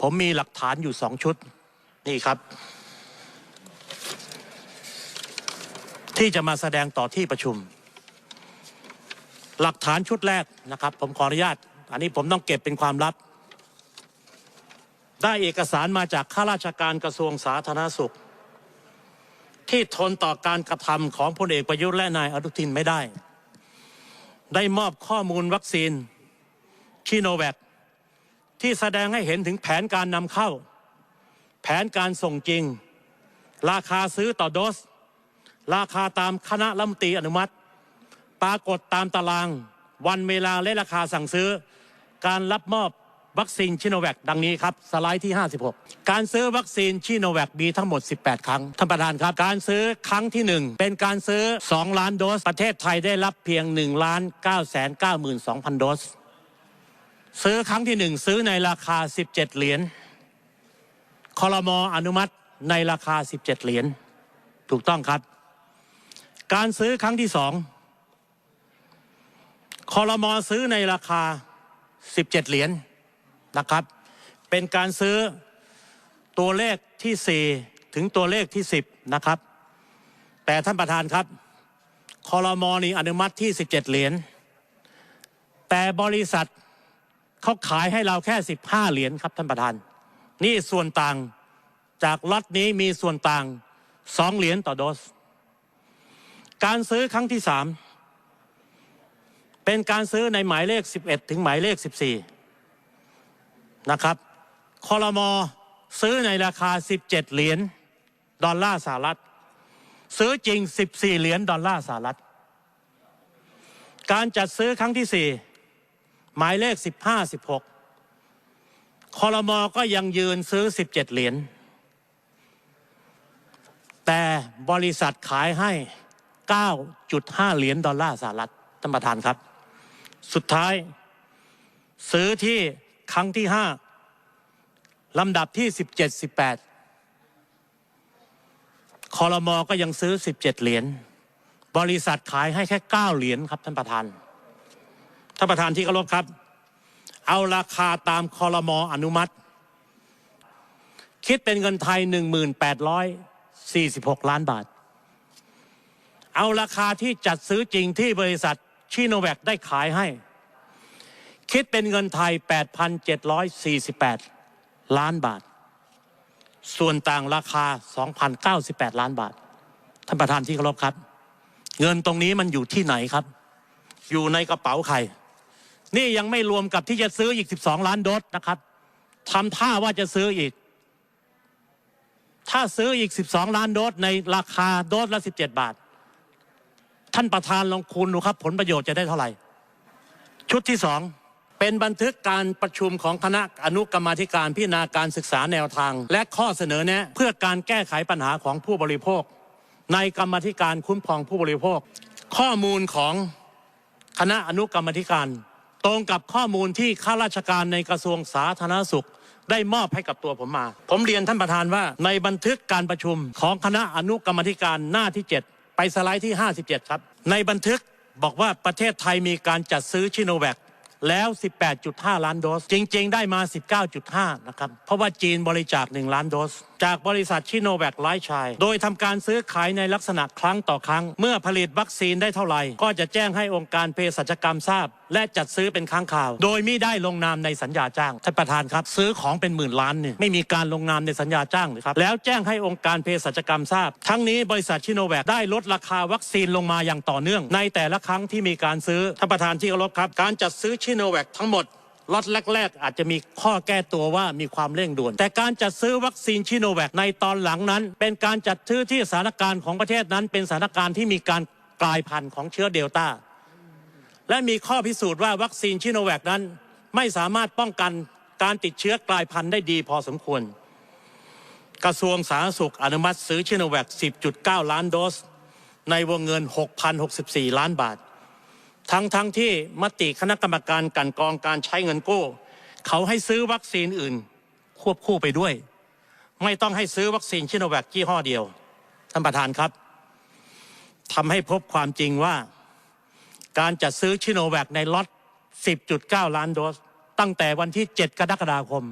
ผมมีหลักฐานอยู่สองชุดนี่ครับ ที่จะมาแสดงต่อที่ประชุม หลักฐานชุดแรกนะครับ ผมขออนุญาต อันนี้ผมต้องเก็บเป็นความลับ ได้เอกสารมาจากข้าราชการกระทรวงสาธารณสุข ที่ทนต่อการกระทำของพลเอกประยุทธ์และนายอนุทินไม่ได้ ได้มอบข้อมูลวัคซีนชิโนแวค ที่แสดงให้เห็นถึงแผนการนำเข้า แผนการส่งจริง ราคาซื้อต่อโดส ราคาตามคณะรัฐมนตรีอนุมัติ ปรากฏตามตาราง วันเวลาและราคาสั่งซื้อ การรับมอบวัคซีนชิโนแวคดังนี้ครับ สไลด์ที่ 56 การซื้อวัคซีนชิโนแวคมีทั้งหมด 18 ครั้ง ท่านประธานครับ การซื้อครั้งที่ 1 เป็นการซื้อ 2 ล้านโดส ประเทศไทยได้รับเพียง 1 ล้าน9 9 2 0 0 0 โดส ซื้อครั้งที่1ซื้อในราคา17เหรียญคอรมออนุมัติในราคา17เหรียญถูกต้องครับ การซื้อครั้งที่สองคอรมอซื้อในราคา17เหรียญนะครับ เป็นการซื้อตัวเลขที่4ถึงตัวเลขที่10นะครับ แต่ท่านประธานครับคอรมอนี่อนุมัติที่17เหรียญแต่บริษัท เขาขายให้เราแค่ 15 เหรียญครับท่านประธาน นี่ส่วนต่างจากล็อตนี้มีส่วนต่าง 2 เหรียญต่อโดส การซื้อครั้งที่สามเป็นการซื้อในหมายเลข 11 ถึงหมายเลข 14 นะครับคอรมอซื้อในราคา 17 เหรียญดอลลาร์สหรัฐ ซื้อจริง 14 เหรียญดอลลาร์สหรัฐ การจัดซื้อครั้งที่ 4 หมายเลข 15 16คอรมอก็ยังยืนซื้อ 17 เหรียญแต่บริษัทขายให้ 9.5 เหรียญดอลลาร์สหรัฐท่านประธานครับ สุดท้าย ซื้อที่ครั้งที่ 5 ลำดับที่ 17 18คอรมอก็ยังซื้อ 17 เหรียญบริษัทขายให้แค่ 9 เหรียญครับท่านประธาน ท่านประธานที่เคารพครับ เอาราคาตามคอรมออนุมัติ คิดเป็นเงินไทย 1,846 ล้านบาท เอาราคาที่จัดซื้อจริงที่บริษัทชิโนแวคได้ขายให้ คิดเป็นเงินไทย 8,748 ล้านบาท ส่วนต่างราคา 2,098 ล้านบาท ท่านประธานที่เคารพครับ เงินตรงนี้มันอยู่ที่ไหนครับอยู่ในกระเป๋าใคร นี่ยังไม่รวมกับที่จะซื้ออีก 12 ล้านโดสนะครับทำท่าว่าจะซื้ออีก ถ้าซื้ออีก 12 ล้านโดสในราคาโดสละ 17 บาท ท่านประธานลองคูณดูครับ ผลประโยชน์จะได้เท่าไหร่ ชุดที่สองเป็นบันทึกการประชุมของคณะอนุกรรมาธิการพิจารณาการศึกษาแนวทาง และข้อเสนอแนะเพื่อการแก้ไขปัญหาของผู้บริโภค ในกรรมธิการคุ้มครองผู้บริโภค ข้อมูลของคณะอนุกรรมธิการ ตรงกับข้อมูลที่ข้าราชการในกระทรวงสาธารณสุข ได้มอบให้กับตัวผมมา ผมเรียนท่านประธานว่า ในบันทึกการประชุมของคณะอนุกรรมธิการหน้าที่ 7 ไปสไลด์ที่ 57 ครับ ในบันทึกบอกว่าประเทศไทยมีการจัดซื้อชิโนแวคแล้ว 18.5 ล้านโดส จริง ๆ ได้มา 19.5 นะครับ เพราะว่าจีนบริจาค 1 ล้านโดส จากบริษัทชิโนแวคไลชาย โดยทำการซื้อขายในลักษณะครั้งต่อครั้ง เมื่อผลิตวัคซีนได้เท่าไหร่ ก็จะแจ้งให้องค์การเภสัชกรรมทราบ และจัดซื้อเป็นครั้งข่าว โดยไม่ได้ลงนามในสัญญาจ้างท่านประธานครับ ซื้อของเป็นหมื่นล้านเนี่ยไม่มีการลงนามในสัญญาจ้างเลยครับแล้วแจ้งให้องค์การเภสัชกรรมทราบ ทั้งนี้บริษัทชิโนแวคได้ลดราคาวัคซีนลงมาอย่างต่อเนื่อง ในแต่ละครั้งที่มีการซื้อท่านประธานที่เคารพครับ การจัดซื้อชิโนแวคทั้งหมดล็อตแรก ๆ อาจจะมีข้อแก้ตัวว่ามีความเร่งด่วน แต่การจัดซื้อวัคซีนชิโนแวคในตอนหลังนั้น เป็นการจัดซื้อที่สถานการณ์ของประเทศนั้น เป็นสถานการณ์ที่มีการกลายพันธุ์ของเชื้อเดลต้า และมีข้อพิสูจน์ว่าวัคซีนชิโนแวคนั้น ไม่สามารถป้องกันการติดเชื้อกลายพันธุ์ได้ดีพอสมควร กระทรวงสาธารณสุขอนุมัติซื้อชิโนแวค 10.9 ล้านโดส ในวงเงิน 6,064 ล้านบาท ทั้งทั้งที่มติคณะกรรมการกันกองการใช้เงินกู้ เขาให้ซื้อวัคซีนอื่น ควบคู่ไปด้วย ไม่ต้องให้ซื้อวัคซีนชิโนแวคยี่ห้อเดียวท่านประธานครับทำให้พบความจริงว่า การจัดซื้อชิโนแวคในล็อต 10.9 ล้านโดส ตั้งแต่วันที่ 7 กรกฎาคม